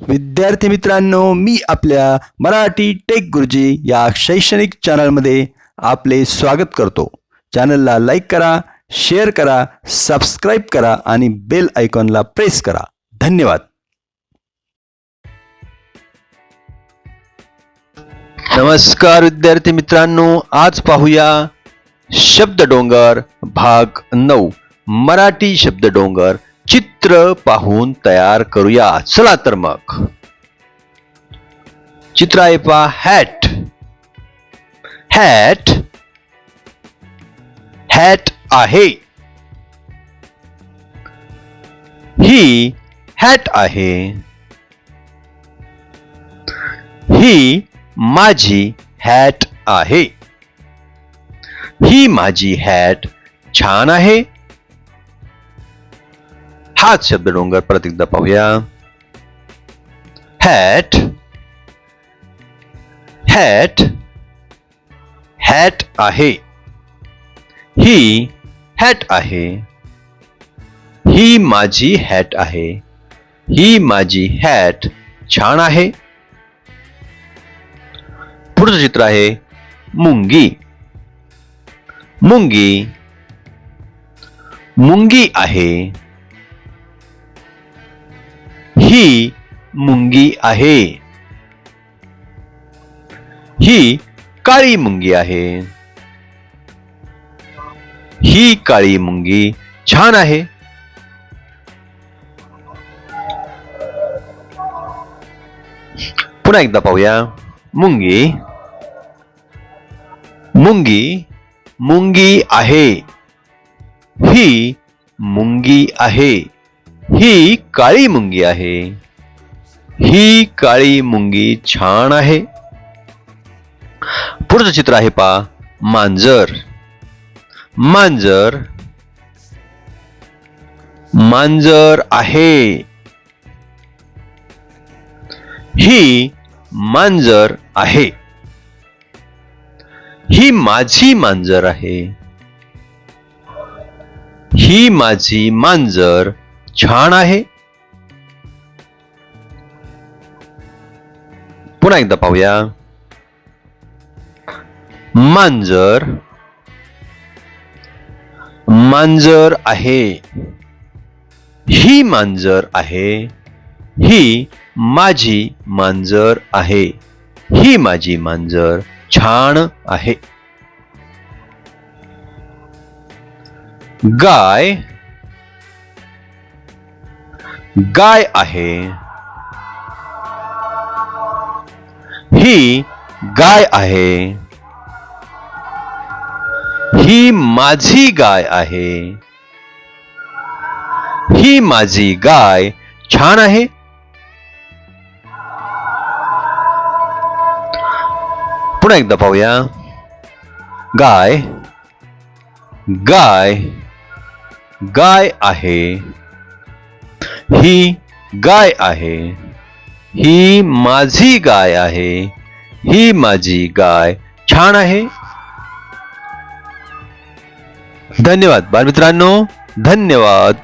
विद्यार्थी मित्रांनो मी आपल्या मराठी टेक गुरुजी या शैक्षणिक चॅनलमध्ये आपले स्वागत करतो. चॅनलला लाईक करा शेअर करा सबस्क्राईब करा आणि बेल आयकॉनला प्रेस करा. धन्यवाद. नमस्कार विद्यार्थी मित्रांनो आज पाहूया शब्द डोंगर भाग नऊ मराठी शब्द डोंगर चित्र पाहून तयार करूया. चला तर मग. चित्र आहे पा हॅट हॅट हॅट आहे. ही हॅट आहे. ही माझी हॅट आहे. ही माझी हॅट छान आहे. हाच शब्द डोंगर परत एकदा पाहूया हॅट हॅट हॅट आहे ही हॅट आहे ही माझी हॅट आहे ही माझी हॅट छान आहे पुढचं चित्र आहे मुंगी मुंगी मुंगी आहे ही मुंगी आहे. ही काळी मुंगी आहे. ही काळी मुंगी छान आहे. पुन्हा एकदा पाहूया. मुंगी. मुंगी मुंगी आहे. ही मुंगी आहे. ही काळी मुंगी आहे. ही काळी मुंगी छान आहे. पुढचं चित्र आहे पा मांजर. मांजर. मांजर आहे. ही मांजर आहे. ही माझी मांजर आहे. ही माझी मांजर छान आहे. पुन्हा एकदा पाहूया. मांजर. मांजर आहे. ही मांजर आहे. ही माझी मांजर आहे. ही माझी मांजर छान आहे. गाय. गाय आहे. ही गाय आहे. ही माझी गाय आहे. ही माझी गाय छान आहे. पुन्हा एकदा पाहूया. गाय गाय गाय आहे. ही गाय आहे ही माझी गाय आहे ही माझी गाय छान आहे. धन्यवाद. बालमित्रांनो धन्यवाद.